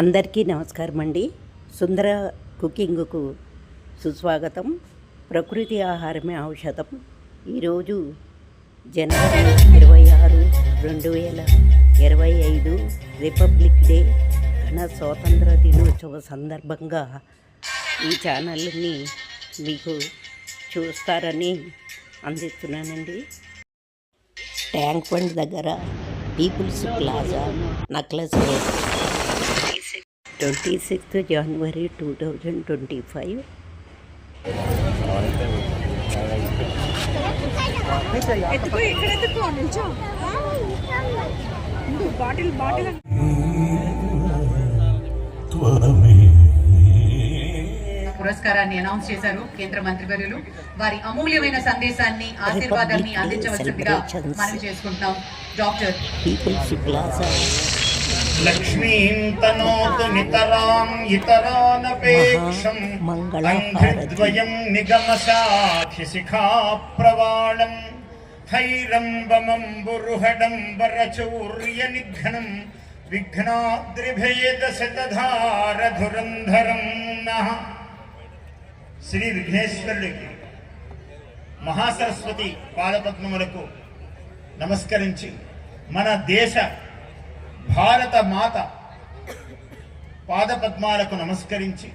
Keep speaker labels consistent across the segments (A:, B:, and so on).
A: అందరికీ నమస్కారం అండి సుందర కుకింగ్కు సుస్వాగతం. ప్రకృతి ఆహారమే ఔషధం. ఈరోజు జనవరి ఇరవై ఆరు రెండు వేల ఇరవై ఐదు రిపబ్లిక్ డే ఘన స్వాతంత్ర దినోత్సవ సందర్భంగా ఈ ఛానల్ని మీకు చూస్తారని అందిస్తున్నానండి. ట్యాంక్ బండ్ దగ్గర people's plaza necklace twenty sixth January two thousand twenty five.
B: Bottle bottle
C: పురస్కారాన్ని అనౌన్స్ చేశారు కేంద్ర మంత్రివర్యులు. వారి అమూల్యమైన సందేశాన్ని ఆశీర్వాదాన్ని అందించవలసిందిగా మనవి చేసుకుంటున్నాం. డాక్టర్
D: లక్ష్మీం తనోతు నితరాం ఇతరానపేక్షం అంఘ్రిద్వయం నిగమశాఖిశిఖా ప్రవాళం హైరంబమంబురుహడంబరచౌర్య నిఘ్నం విఘ్నాద్రిభేద శతధారధురంధరం శ్రీ విఘ్నేశ్వరుడికి మహాసరస్వతి పాదపద్మములకు నమస్కరించి మన దేశ భారత మాత పాదపద్మాలకు నమస్కరించి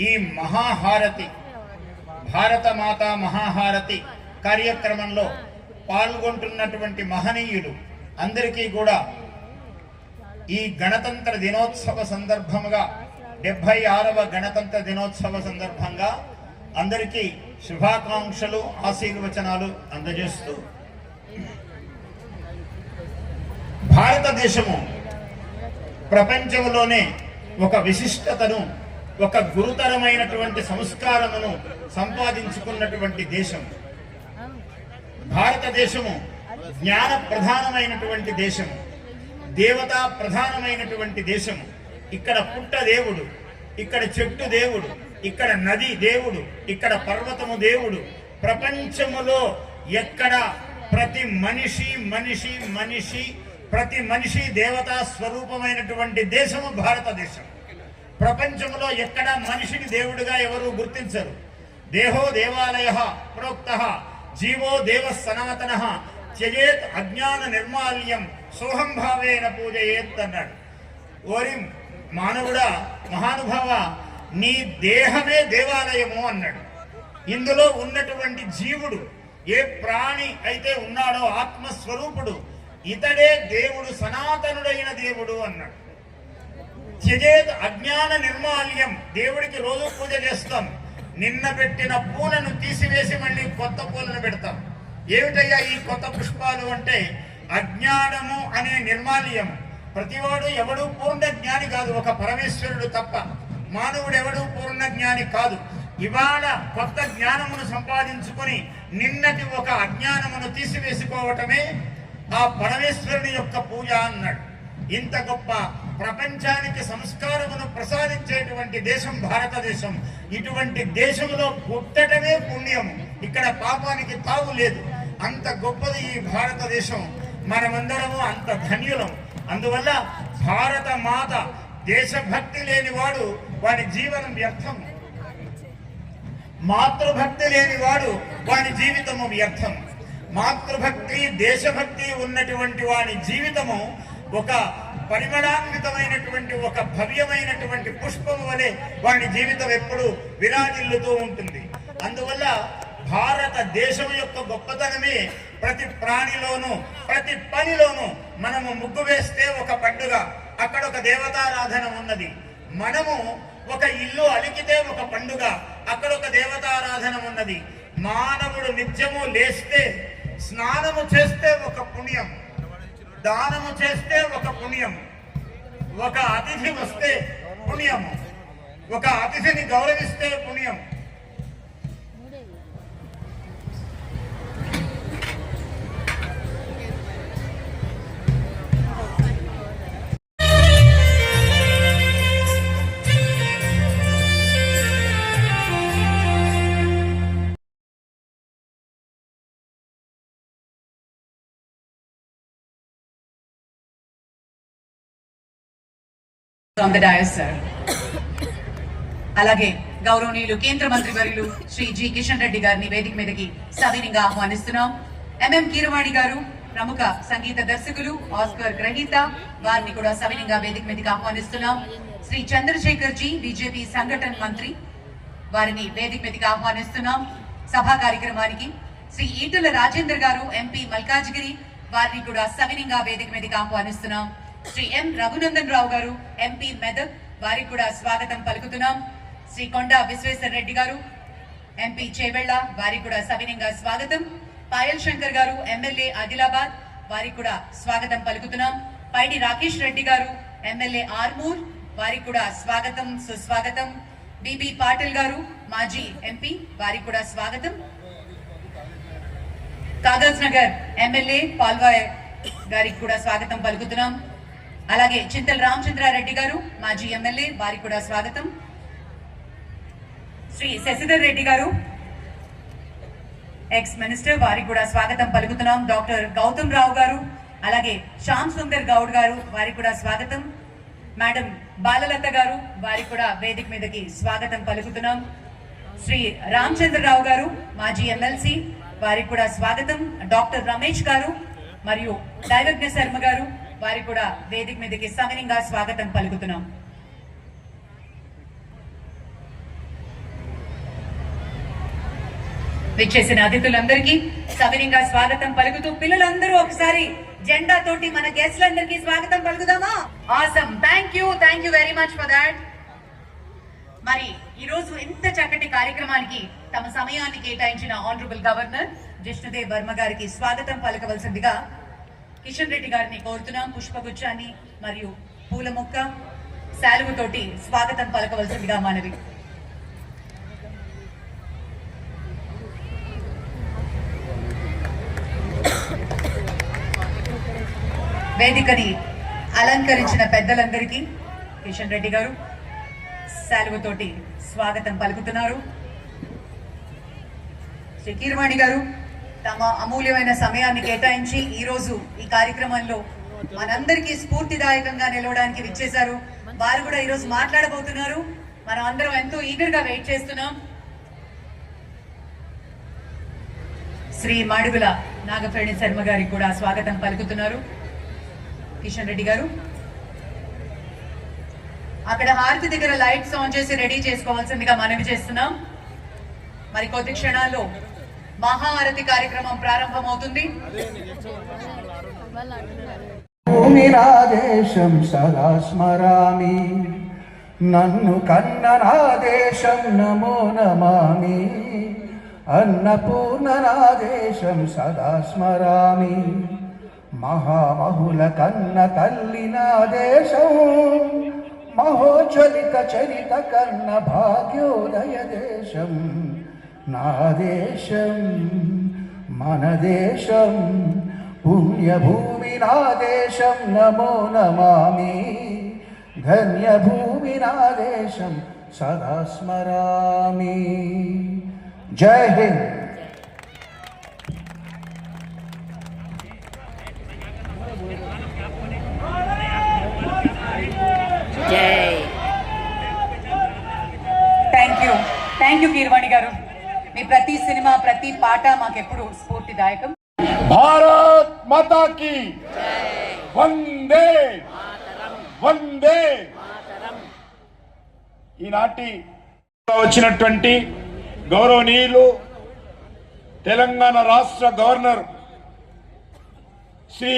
D: ఈ మహాహారతి భారత మాత మహాహారతి కార్యక్రమంలో పాల్గొంటున్నటువంటి మహనీయులు అందరికీ కూడా ఈ గణతంత్ర దినోత్సవ సందర్భముగా డెబ్బై ఆరవ గణతంత్ర దినోత్సవ సందర్భంగా అందరికీ శుభాకాంక్షలు ఆశీర్వచనాలు అందజేస్తూ భారతదేశము ప్రపంచంలోనే ఒక విశిష్టతను ఒక గురుతరమైనటువంటి సంస్కారమును సంపాదించుకున్నటువంటి దేశం. భారతదేశము జ్ఞాన ప్రధానమైనటువంటి దేశం. దేవతా ప్రధానమైనటువంటి దేశం. ఇక్కడ పుట్ట దేవుడు ఇక్కడ చెట్టు దేవుడు ఇక్కడ నది దేవుడు ఇక్కడ పర్వతము దేవుడు. ప్రపంచములో ఎక్కడ ప్రతి మనిషి మనిషి మనిషి ప్రతి మనిషి దేవతా స్వరూపమైనటువంటి దేశము భారతదేశం. ప్రపంచంలో ఎక్కడ మనిషిని దేవుడిగా ఎవరు గుర్తించరు. దేహో దేవాలయ ప్రోక్త జీవో దేవ సనాతన త్యజేత్ అజ్ఞాన నిర్మాల్యం సోహం భావేన పూజయేత్ అన్నాడు. ఓరి మానవుడా మహానుభావ నీ దేహమే దేవాలయము అన్నాడు. ఇందులో ఉన్నటువంటి జీవుడు ఏ ప్రాణి అయితే ఉన్నాడో ఆత్మస్వరూపుడు ఇతడే దేవుడు సనాతనుడైన దేవుడు అన్నాడు. త్యజేత్ అజ్ఞాన నిర్మాల్యం దేవుడికి రోజు పూజ చేస్తాం. నిన్న పెట్టిన పూలను తీసివేసి మళ్ళీ కొత్త పూలను పెడతాం. ఏమిటయ్యా ఈ కొత్త పుష్పాలు అంటే? అజ్ఞానము అనే నిర్మాల్యం. ప్రతివాడు ఎవడు పూర్ణ జ్ఞాని కాదు ఒక పరమేశ్వరుడు తప్ప. మానవుడు ఎవడు పూర్ణ జ్ఞాని కాదు. ఇవాళ కొత్త జ్ఞానమును సంపాదించుకొని నిన్నటి ఒక అజ్ఞానమును తీసివేసుకోవటమే ఆ పరమేశ్వరుని యొక్క పూజ అన్నాడు. ఇంత గొప్ప ప్రపంచానికి సంస్కారమును ప్రసాదించేటువంటి దేశం భారతదేశం. ఇటువంటి దేశంలో పుట్టడమే పుణ్యము. ఇక్కడ పాపానికి తావు లేదు. అంత గొప్పది ఈ భారతదేశం. మనమందరము అంత ధన్యులం. అందువల్ల భారత మాత దేశభక్తి లేనివాడు వాడి జీవనం వ్యర్థం. మాతృభక్తి లేనివాడు వాడి జీవితము వ్యర్థం. మాతృభక్తి దేశభక్తి ఉన్నటువంటి వాడి జీవితము ఒక పరిమళాన్వితమైనటువంటి ఒక భవ్యమైనటువంటి పుష్పము వలె వాడి జీవితం ఎప్పుడు విరాజిల్లుతూ ఉంటుంది. అందువల్ల భారతదేశం యొక్క గొప్పతనమే ప్రతి ప్రాణిలోనూ ప్రతి పనిలోనూ మనము ముగ్గు వేస్తే ఒక పండుగ అక్కడ ఒక దేవతారాధన ఉన్నది. మనము ఒక ఇల్లు అలికితే ఒక పండుగ అక్కడ ఒక దేవతారాధన ఉన్నది. మానవుడు నిత్యము లేస్తే స్నానము చేస్తే ఒక పుణ్యం దానము చేస్తే ఒక పుణ్యం ఒక అతిథి వస్తే పుణ్యము ఒక అతిథిని గౌరవిస్తే పుణ్యం.
C: అలాగే గౌరవనీయులు కేంద్ర మంత్రి వర్యులు శ్రీ జి. కిషన్ రెడ్డి గారిని వేదిక మీదకి సవినిగా ఆహ్వానిస్తున్నాం. ఎంఎం కీరవాణి గారు ప్రముఖ సంగీత దర్శకులు ఆస్కర్ గ్రహీత వారిని కూడా సవినిగా వేదిక మీదకి ఆహ్వానిస్తున్నాం. శ్రీ చంద్రశేఖర్ జీ బీజేపీ సంఘటన మంత్రి వారిని వేదిక మీదకి ఆహ్వానిస్తున్నాం. సభా కార్యక్రమానికి శ్రీ ఈటల రాజేందర్ గారు ఎంపీ మల్కాజ్గిరి వారిని కూడా సవినిగా వేదిక మీదకి ఆహ్వానిస్తున్నాం. శ్రీ ఎం రఘునందన్ రావు గారు ఎంపీ మెదక్ వారికి కూడా స్వాగతం పలుకుతున్నాం. శ్రీ కొండ విశ్వేశ్వర రెడ్డి గారు ఎంపీ చేవెళ్ళ వారికి కూడా సవినయంగా స్వాగతం. పాయల్ శంకర్ గారు ఎమ్మెల్యే ఆదిలాబాద్ వారికి కూడా స్వాగతం పలుకుతున్నాం. పైడి రాకేష్ రెడ్డి గారు ఎమ్మెల్యే ఆర్మూర్ వారికి కూడా స్వాగతం సుస్వాగతం. బిబి పాటిల్ గారు మాజీ ఎంపీ వారికి కూడా స్వాగతం. కాగజ్ నగర్ ఎమ్మెల్యే పాల్వాయ్ గారికి కూడా స్వాగతం పలుకుతున్నాం. అలాగే చింతల రామచంద్రారెడ్డి గారు మాజీ ఎమ్మెల్యే వారికి కూడా స్వాగతం. శ్రీ శశిధర్ రెడ్డి గారు ఎక్స్ మినిస్టర్ వారికి కూడా స్వాగతం పలుకుతున్నాం. డాక్టర్ గౌతమ్ రావు గారు అలాగే శ్యామ్ సుందర్ గౌడ్ గారు వారికి కూడా స్వాగతం. మేడం బాలలత గారు వారికి కూడా వేదిక మీదకి స్వాగతం పలుకుతున్నాం. శ్రీ రామచంద్రరావు గారు మాజీ ఎమ్మెల్సీ వారికి కూడా స్వాగతం. డాక్టర్ రమేష్ గారు మరియు దైవజ్ఞ శర్మ గారు వారి కూడా వేదిక మీదకి సవినంగా స్వాగతం పలుకుతున్నాం. విచ్చేసిన అతిథులందరికీ సవినంగా స్వాగతం పలుకుతూ పిల్లలందరూ ఒకసారి జెండా తోటి మన గెస్ట్లందరికీ స్వాగతం పలుకుదామా? Awesome thank you thank you very much for that మరి ఈ రోజు ఇంత చక్కటి కార్యక్రమానికి తమ సమయాన్ని కేటాయించిన ఆనరబుల్ గవర్నర్ జిష్ణుదేవ్ వర్మ గారికి స్వాగతం పలకవలసిందిగా కిషన్ రెడ్డి గారిని కోరుతున్నాం పుష్పగుచ్చాన్ని మరియు పూల మొక్క శాలువతోటి స్వాగతం పలకవలసిందిగా మనవి. వేదికని అలంకరించిన పెద్దలందరికీ కిషన్ రెడ్డి గారు శాలువతోటి స్వాగతం పలుకుతున్నారు. శ్రీ గారు తమ అమూల్యమైన సమయాన్ని కేటాయించి ఈ రోజు ఈ కార్యక్రమంలో మనందరికీ స్ఫూర్తిదాయకంగా నిలవడానికి విచ్చేశారు. వారు కూడా ఈరోజు మాట్లాడబోతున్నారు. మనం అందరం ఎంతో ఈగర్గా వెయిట్ చేస్తున్నాం. శ్రీ మాడుగుల నాగఫేణి శర్మ గారికి కూడా స్వాగతం పలుకుతున్నారు. కిషన్ రెడ్డి గారు. అక్కడ హారతి దగ్గర లైట్స్ ఆన్ చేసి రెడీ చేసుకోవాల్సిందిగా మనవి చేస్తున్నాం. మరి కొద్ది క్షణాల్లో మహారతి కార్యక్రమం ప్రారంభమవుతుంది.
E: భూమి రాదేశం సదా స్మరామి. నన్ను కన్న నాదేశం నమో నమామి. అన్నపూర్ణ నాదేశం సదా స్మరామి. మహామహుల కన్న తల్లి నాదేశం. మహోజ్వలిత చరిత కన్న భాగ్యోదయ దేశం. నా దేశం మన దేశం పుణ్యభూమి నా దేశం నమో నమామి ధన్యభూమి నా దేశం సదా స్మరామి Jai Hind
A: Jai
C: thank you thank you Keeravani గారు మీ ప్రతి సినిమా ప్రతి పాట మాకెప్పుడు స్ఫూర్తిదాయకం.
F: భారత్ మాతా కి వందే వందే. ఈనాటి వచ్చినటువంటి గౌరవనీయులు తెలంగాణ రాష్ట్ర governor Shri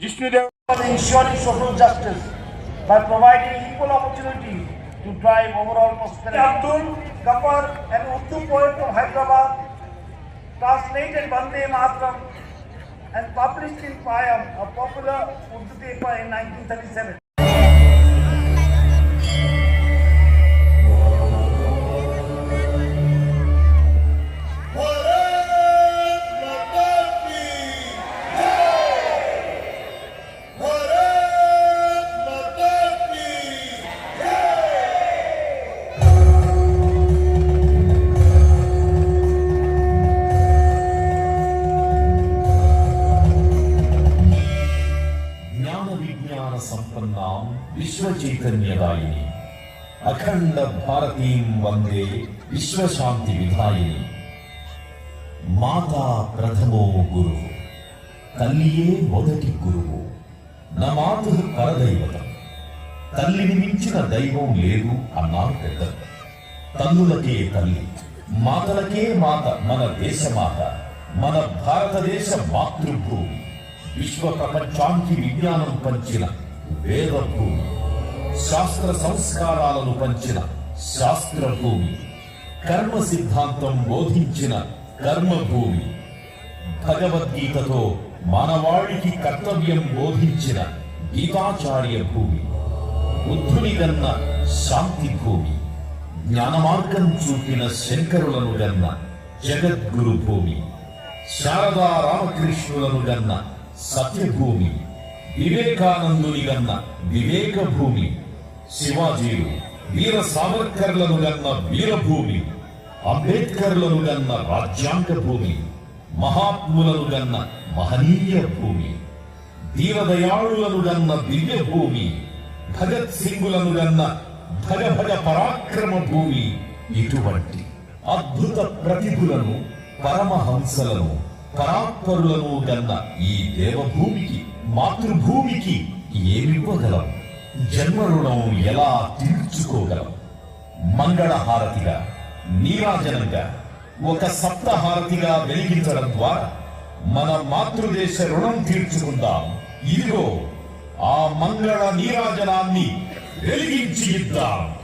F: Jishnudev
G: ensuring social justice by providing equal opportunity to drive overall prosperity. Abdul Ghaffar, an Urdu poet from Hyderabad, translated Vande Matram and published in Payam, a popular Urdu paper in 1937.
H: సంపన్నాం విశ్వచైతన్యదాయిని అఖండ భారతీం వందే విశ్వశాంతి విధాయిని మాతా ప్రథమో గురువు తల్లియే మొదటి గురువు నమాతు పరదైవతం తల్లిని మించిన దైవం లేదు అన్నారు పెద్దలు తల్లులకే తల్లి మాతలకే మాత మన దేశమాత మన భారతదేశ మాతృభూమి విశ్వ ప్రపంచానికి విజ్ఞానం పంచిన వేదభూమి శాస్త్ర సంస్కారాలను పంచిన శాస్త్రభూమి కర్మ సిద్ధాంతం బోధించిన కర్మభూమి భగవద్గీతతో మానవాళికి కర్తవ్యం బోధించిన గీతాచార్య భూమి బుద్ధుని గన్న శాంతి భూమి జ్ఞానమార్గం చూపిన శంకరులను గన్న జగద్గురు భూమి శారదా రామకృష్ణులను గన్న సత్యభూమి వివేకానందుని గన్న వివేక భూమి శివాజీలు వీర సావర్కర్లను గన్న వీరభూమి. అంబేద్కర్లను గన్న రాజ్యాంగ భూమి మహాత్ములను గన్న మహనీయ భూమి దీనదయాళులను గన్న దివ్య భూమి భగత్ సింగులను గన్న భగ భగ పరాక్రమ భూమి ఇటువంటి అద్భుత ప్రతిభులను పరమహంసలను పరాత్పరులను గన్న ఈ దేవభూమికి మాతృభూమికి ఏమివ్వగలం? జన్మ రుణం ఎలా తీర్చుకోగలం? మంగళహారతిగా నీరాజనంగా ఒక సప్తహారతిగా వెలిగించడం ద్వారా మన మాతృదేశ రుణం తీర్చుకుందాం. ఇదిగో ఆ మంగళ నీరాజనాన్ని వెలిగించి ఇద్దాం.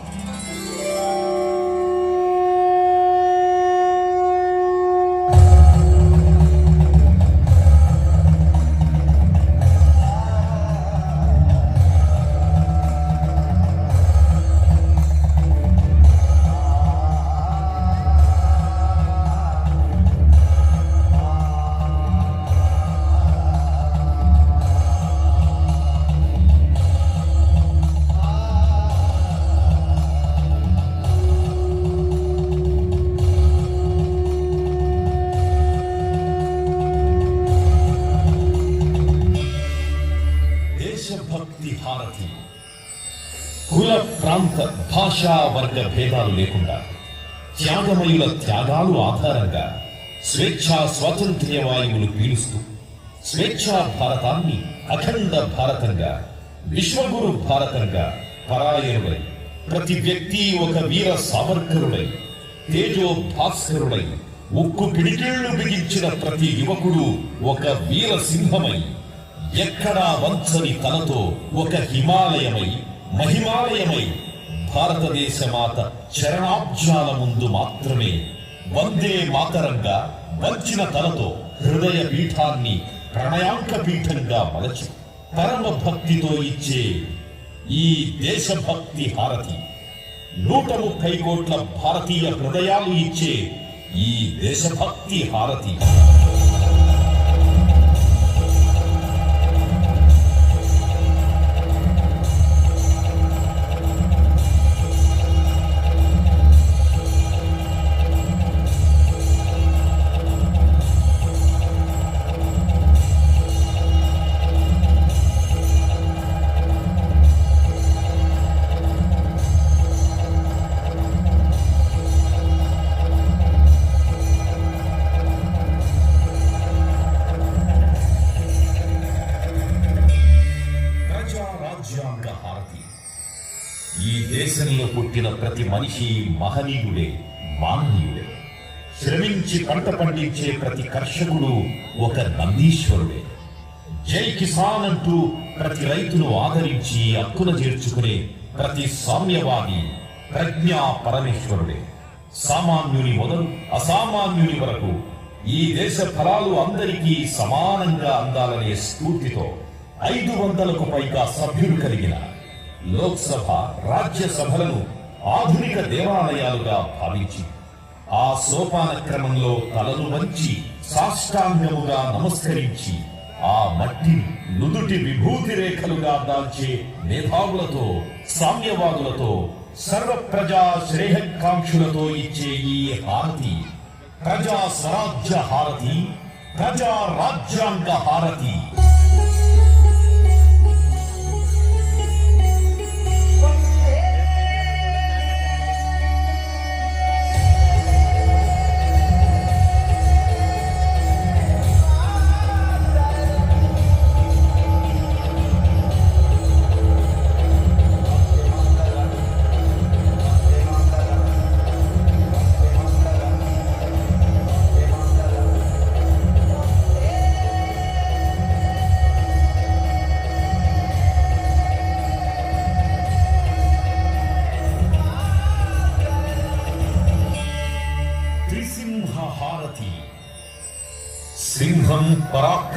H: భేదాలు లేకుండా త్యాగమయుల త్యాగాలు ఆధారంగా స్వేచ్ఛా స్వాతంత్ర్య వాయువులు పీలుస్తూ స్వేచ్ఛా భారతాన్ని అఖండ భారతంగా విశ్వగురు భారతంగా పరాయణుడై ప్రతి వ్యక్తి ఒక వీర సావర్కరుడై తేజో భాస్కరుడై ఉక్కు పిడికిళ్ళు బిగించిన ప్రతి యువకుడు ఒక వీర సింహమై ఎక్కడా వంచని తలతో ఒక హిమాలయమై మహిమాలయమై భారతదేశ మాత చరణాబ్జాల ముందు మాత్రమే వందే మాతరంగా వంచిన తలతో హృదయ పీఠాన్ని ప్రణయాంక పీఠంగా మలచి పరమ భక్తితో ఇచ్చే ఈ దేశభక్తి హారతి నూట ముప్పై కోట్ల భారతీయ హృదయాలు ఇచ్చే ఈ దేశభక్తి హారతి. పుట్టిన ప్రతి మనిషి మహనీయుడే మాననీయుడే. శ్రమించి పంట పండించే ప్రతి కర్షకుడు ఒక నందీశ్వరుడే. జై కిసాన్ అంటూ ప్రతి రైతును ఆదరించి హక్కున చేర్చుకునే ప్రతి సామ్యవాది ప్రజ్ఞా పరమేశ్వరుడే. సామాన్యుని మొదలు అసామాన్యుని వరకు ఈ దేశ ఫలాలు అందరికీ సమానంగా అందాలనే స్ఫూర్తితో ఐదు వందలకు పైగా సభ్యులు కలిగిన లోక్సభ రాజ్యసభలను ఆధునిక దేవాలయాలుగా భావించి ఆ సోపాన క్రమంలో తలను వంచి సాష్టాంగముగా నమస్కరించి ఆ మట్టి నుదుటి విభూతి రేఖలుగా దాల్చే మేధావులతో సామ్యవాదులతో సర్వ ప్రజా శ్రేయకాంక్షులతో ఇచ్చే ఈ హారతి ప్రజా స్వరాజ్య హారతి ప్రజా రాజ్యాంగ హారతి.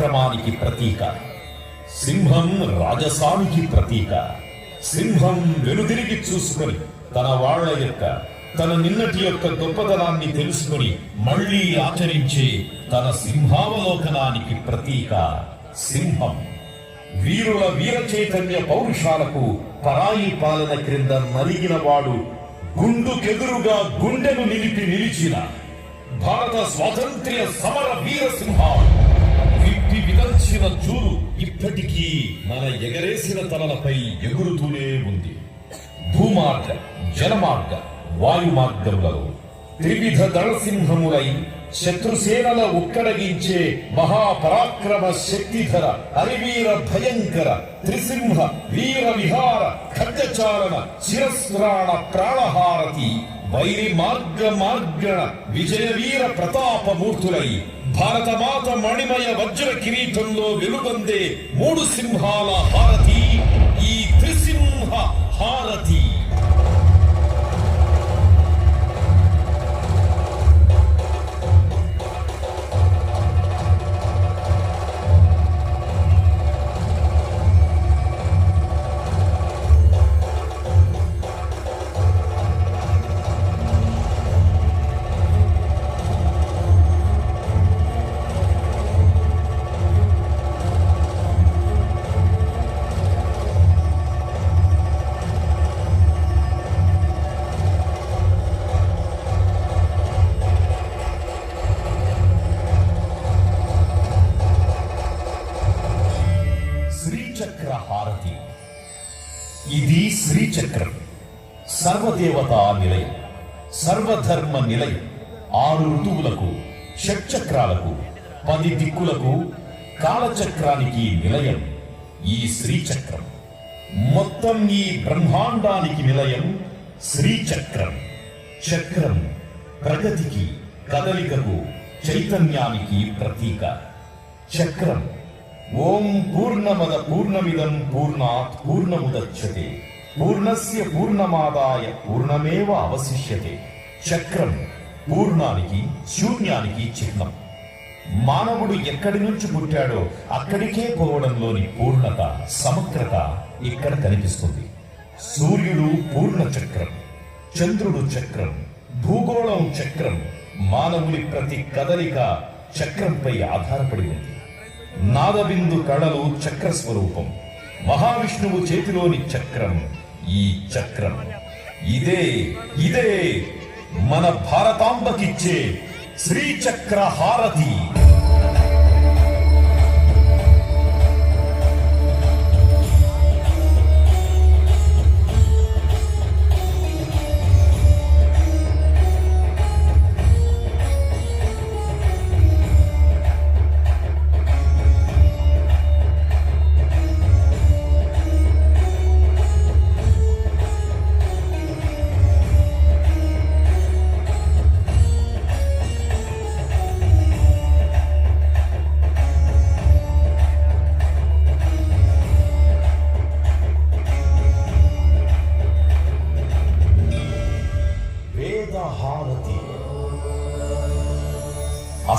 H: పరాక్రమానికి ప్రతీక. సింహం రాజసానికి ప్రతీక. సింహం వెనుదిరిగి చూసుకొని తన వాళ్ళ యొక్క తన నిన్నటి యొక్క గొప్పతనాన్ని తెలుసుకొని మళ్ళీ ఆచరించే తన సింహావలోకనానికి ప్రతీక సింహం. వీరుల వీర చైతన్య పౌరుషాలకు పరాయి పాలన క్రింద నలిగిన వాడు గుండుకెదురుగా గుండెను నిలిపి నిలిచిన భారత స్వాతంత్ర్య సమర వీర సింహాడు విప్పి విదల్చిన చూరు ఇప్పటికీ మన ఎగరేసిన తలలపై ఎగురుతూనే ఉంది. భూమార్గ జలమార్గ వాయు మార్గములలో త్రివిధ దళసింహములై శత్రుసేనల ఉక్కడగించే మహాపరాక్రమ శక్తిధర హరివీర భయంకర త్రిసింహ వీర విహార ఖడ్గచారణ శిరస్రాణ ప్రాణహారతి వైరి మార్గ మార్గణ విజయవీర ప్రతాపమూర్తులై భారత మాత మణిమయ వజ్ర కిరీటంలో వెలుగొందే మూడు సింహాల హారతి ఈ త్రిసింహ హారతి. అన్ని దిక్కులకు కాలచక్రానికి నిలయం ఈ శ్రీచక్రం. మొత్తం ఈ బ్రహ్మాండానికి నిలయం శ్రీచక్రం. చక్రం ప్రగతికి కదలికకు చైతన్యానికి ప్రతీక. చక్రం ఓం పూర్ణమద పూర్ణమిదం పూర్ణాత్ పూర్ణముదచ్చతే పూర్ణస్య పూర్ణమాదాయ పూర్ణమేవ అవశిష్యతే. చక్రం పూర్ణానికి శూన్యానికి చిహ్నం. మానవుడు ఎక్కడి నుంచి పుట్టాడో అక్కడికే పోవడంలోని పూర్ణత సమగ్రత ఇక్కడ కనిపిస్తుంది. సూర్యుడు పూర్ణ చక్రం చంద్రుడు చక్రం భూగోళం చక్రం మానవుని ప్రతి కదలిక చక్రంపై ఆధారపడి ఉంది. నాదబిందు కళలు చక్ర స్వరూపం మహావిష్ణువు చేతిలోని చక్రం ఈ చక్రం. ఇదే ఇదే మన భారతాంబకిచ్చే శ్రీచక్ర హారతి.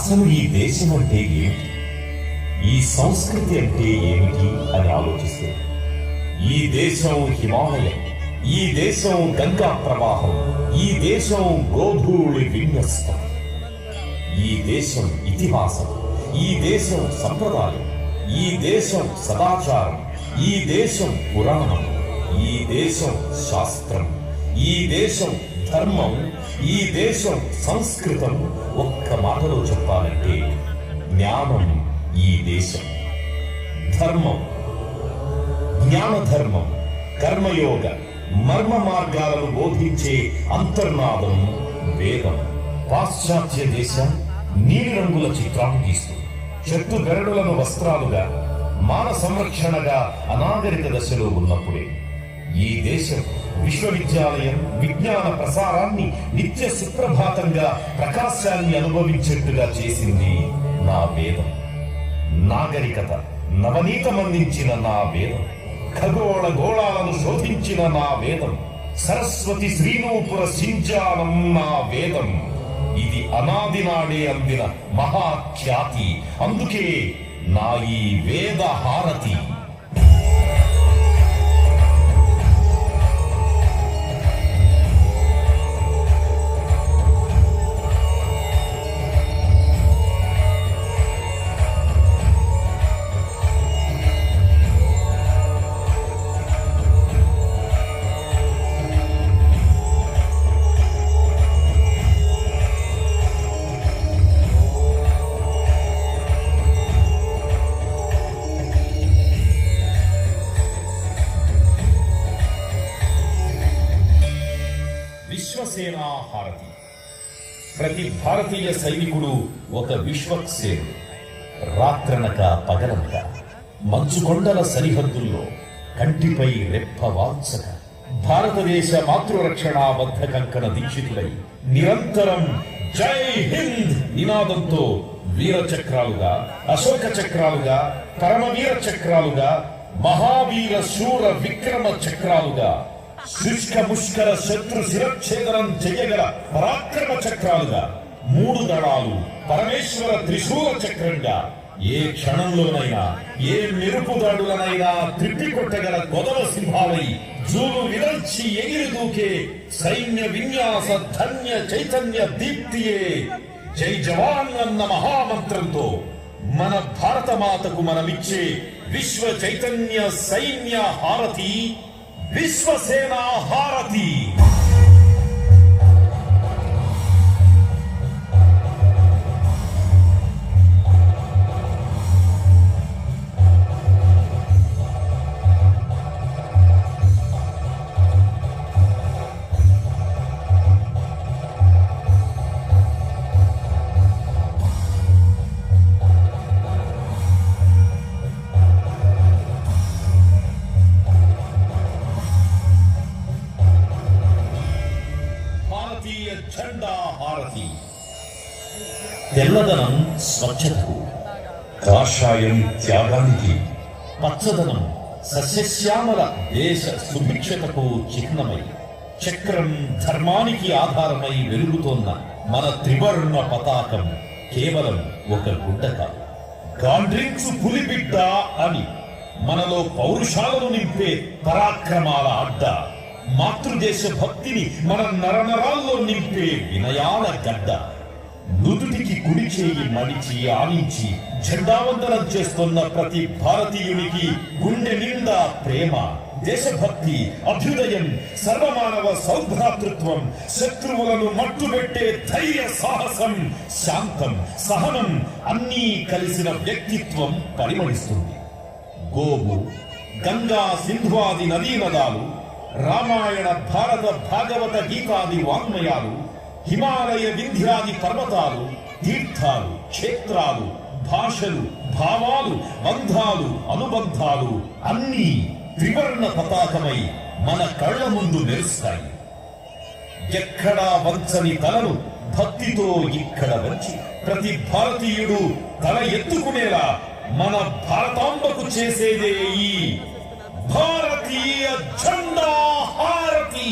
H: అసలు ఈ దేశం అంటే ఏమిటి ఈ సంస్కృతి అంటే ఏమిటి అని ఆలోచిస్తే ఈ దేశం హిమాలయం ఈ దేశం గంగా ప్రవాహం ఈ దేశం గోధూళి విన్యస్తం ఈ దేశం ఇతిహాసం ఈ దేశం సంప్రదాయం ఈ దేశం సదాచారం ఈ దేశం పురాణం ఈ దేశం శాస్త్రం ఈ దేశం ధర్మం ఈ దేశం సంస్కృతం ఒక్క మాటలో చెప్పాలంటే జ్ఞానం ఈ దేశం. ధర్మం. జ్ఞాన ధర్మం కర్మయోగ. మర్మ మార్గాలను బోధించే అంతర్నాదం వేదం. పాశ్చాత్య దేశం నీలిరంగుల చిత్రాలు గీస్తూ చెట్టు గరడులను వస్త్రాలుగా మాన సంరక్షణగా అనాగరిక దశలో ఉన్నప్పుడే ఈ దేశం విశ్వవిద్యాలయం విజ్ఞాన ప్రసారాన్ని నిత్య సుప్రభాతంగా ప్రకాశాన్ని అనుభవించేట్టుగా చేసింది నా వేదం. నాగరికత నవనీతమందించిన నా వేదం. ఖగోళ గోళాలను శోధించిన నా వేదం. సరస్వతి శ్రీనూపుర సింజానం నా వేదం. ఇది అనాది నాడే అందిన మహాఖ్యాతి. అందుకే నా ఈ వేద హారతి భారతీయ సైనికుడు ఒక విశ్వక్సేనుడు రాత్రనక పగలనక మంచుకొండల సరిహద్దుల్లో కంటిపై రెప్ప వాంచక భారతదేశ మాతృరక్షణ బద్ధ కంకణ దీక్షితుడై నిరంతరం జై హింద్ నినాదంతో వీర చక్రాలుగా అశోక చక్రాలుగా పరమవీర చక్రాలుగా మహావీర శూర విక్రమ చక్రాలుగా శుష్క ముష్కర శత్రు శిరఛేదనం చెయ్యగల పరాక్రమ చక్రాలుగా మూడు దళాలు పరమేశ్వర త్రిశూల చక్రంగా. ఏ క్షణంలోనైనా ఏ మెరుపు దాడులనైనా త్రిప్పికొట్టగల కొదవ సింహాలై జూలు విరల్చి ఎగిరి దూకే సైన్య విన్యాస ధన్య చైతన్య దీప్తియే. జై జవాన్ అన్న మహామంత్రంతో మన భారత మాతకు మనమిచ్చే విశ్వ చైతన్య సైన్య హారతి విశ్వసేన హారతి. పచ్చదనం సస్యశ్యామల దేశ సుభిక్షతకు చిహ్నమై చక్రం ధర్మానికి ఆధారమై వెలుగుతోన్న మన త్రివర్ణ పతాకం కేవలం ఒక గుడ్డ కాదు గాండ్రింగ్స్ పులిబిడ్డ అని మనలో పౌరుషాలను నింపే పరాక్రమాల అడ్డ మాతృదేశ భక్తిని మన నరనరాల్లో నింపే వినయాల గడ్డ నుదుటికి గుడి చేయి మడిచి ఆనించి జెండావందనం చేస్తున్న ప్రతి భారతీయునికి గుండె నిండా ప్రేమ దేశభక్తి అభ్యుదయం సర్వమానవ సౌభ్రాతృత్వం శత్రువులను మట్టుబెట్టే ధైర్య సాహసం శాంతం సహనం అన్నీ కలిసిన వ్యక్తిత్వం పరిమళిస్తుంది. గోవు గంగా సింధువాది నదీ నదాలు రామాయణ భారత భాగవత గీతాది వాంగ్మయాలు హిమాలయ వింధ్యాది పర్వతాలు తీర్థాలు క్షేత్రాలు భాషలు భావాలు బంధాలు అనుబంధాలు అన్నీ త్రివర్ణ పతాకమై మన కళ్ళ ముందు మెరుస్తాయి. ఎక్కడా వంచని తలను భక్తితో ఇక్కడ వంచి ప్రతి భారతీయుడు తల ఎత్తుకునేలా మన భారతాంబకు చేసేదే ఈ భారతీయ జెండా హారతి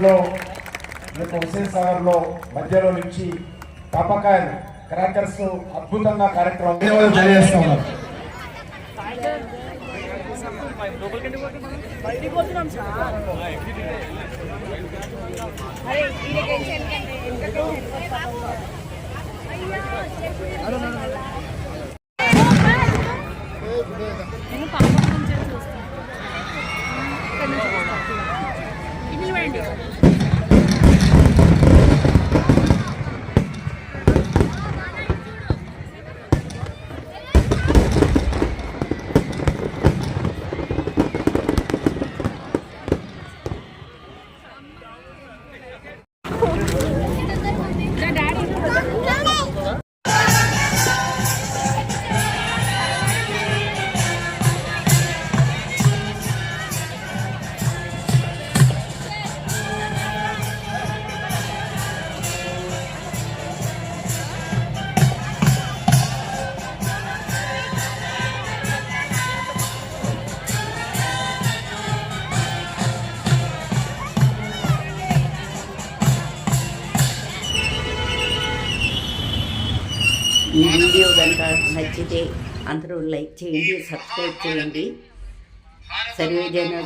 F: కొద్దిసేపట్లో రేపు హుసేన్ సాగర్లో మధ్యలో నుంచి టపకాయలు క్రాకర్స్ అద్భుతంగా కార్యక్రమం తెలియజేస్తా ఉన్నారు
A: లైక్ చేయండి సబ్స్క్రైబ్ చేయండి. సర్వే జన